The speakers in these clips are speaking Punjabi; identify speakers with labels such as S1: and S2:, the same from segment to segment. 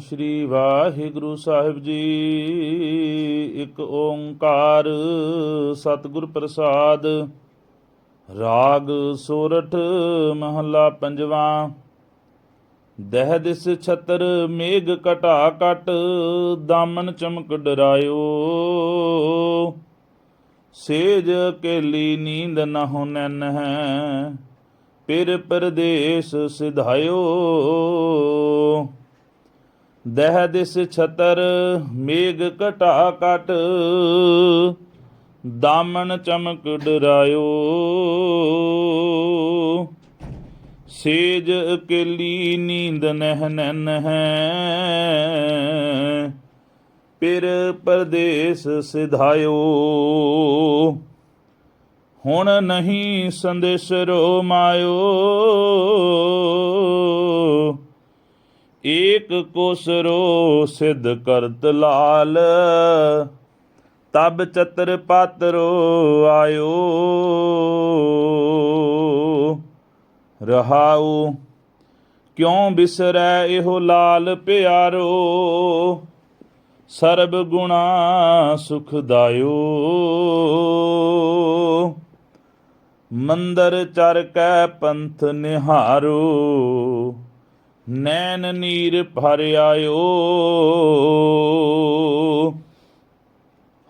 S1: ਸ੍ਰੀ ਵਾਹਿਗੁਰੂ ਸਾਹਿਬ ਜੀ। ਇੱਕ ਓੰਕਾਰ ਸਤਿਗੁਰ ਪ੍ਰਸਾਦ, ਰਾਗ ਸੋਰਠ ਮਹੱਲਾ ਪੰਜਵਾ। ਦਹਿ ਦਿਸ ਛਤਰ ਮੇਘ ਘਟਾ ਕਟ ਦਾਮਨ ਚਮਕ ਡਰਾਇਓ। ਸੇਜ ਕੇਲੀ ਨੀਂਦ ਨ ਹੁਨੈਨ ਹੈ ਪਿਰ ਪਰਦੇਸ ਸਿਧਾਇਓ। ਦਹਿ ਦਿਸ ਛਤਰ, ਮੇਘ ਘਟਾ ਕਟ ਦਾਮਨ ਚਮਕ ਡਰਾਇਓ। ਸੇਜ ਅਕੇਲੀ ਨੀਂਦ ਨਹਿ ਨੈਨ ਹੈ ਪਿਰ ਪਰਦੇਸ ਸਿਧਾਇਓ। ਹੁਣ ਨਹੀਂ ਸੰਦੇਸ਼ਰੋ ਮਾਇਓ। ਏਕ ਕੋਸਰੋ ਸਿਧ ਕਰਤ ਲਾਲ, ਤਬ ਚਤਰ ਪਾਤਰੋ ਆਇਓ। ਰਹਾਉ, ਕਿਉ ਬਿਸਰੈ ਇਹੋ ਲਾਲ ਪਿਆਰੋ? ਸਰਬ ਗੁਣਾ ਸੁਖਦਾਇਓ ਮੰਦਰ ਚਰ ਕੈ ਪੰਥ ਨਿਹਾਰੋ। ਨੈਣ ਨੀਰ ਭਰ ਆਇਓ।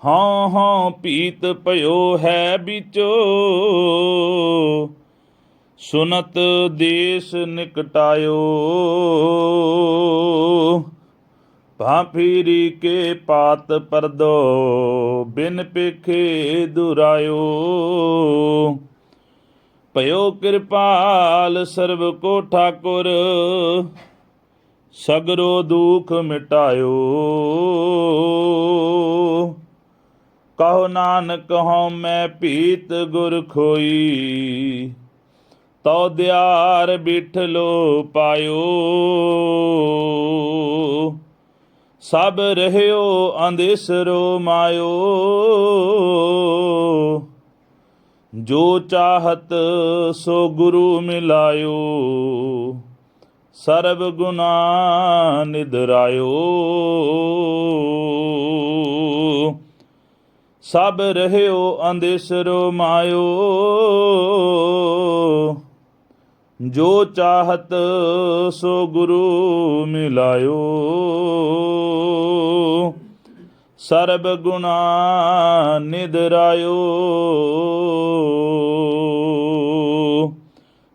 S1: ਹਾਂ ਹਾਂ ਪੀਤ ਭਇਓ ਹੈ ਵਿਚੋ। ਸੁਨਤ ਦੇਸ ਨਿਕਟਾਇਓ। ਭਾਫੀਰੀ ਕੇ ਪਾਤ ਪਰਦੋ, ਬਿਨ ਪੇਖੇ ਦੁਰਾਇਓ। ਭਇਓ ਕਿਰਪਾਲ ਸਰਬ ਕੋ ਠਾਕੁਰ, ਸਗਰੋ ਦੁਖ ਮਿਟਾਇਓ। ਕਹੋ ਨਾਨਕ, ਹਉ ਮੈਂ ਭੀਤ ਗੁਰ ਖੋਈ, ਤਉ ਦਿਆਰ ਬਿਠਲੋ ਪਾਇਓ। ਸਭ ਰਹਿਓ ਅੰਦੇਸਰੋ ਮਾਇਓ। ਜੋ ਚਾਹਤ ਸੋ ਗੁਰੂ ਮਿਲਾਇਓ, ਸਰਬ ਗੁਨਾ ਨਿਦਰਾਇਓ ਸਭ ਰਹਿਓ ਅੰਦੇਸਰੋ ਮਾਇਓ, ਜੋ ਚਾਹਤ ਸੋ ਗੁਰੂ ਮਿਲਾਇਓ। ਸਰਬ ਗੁਨਾ ਨਿਦਰਾਇਓ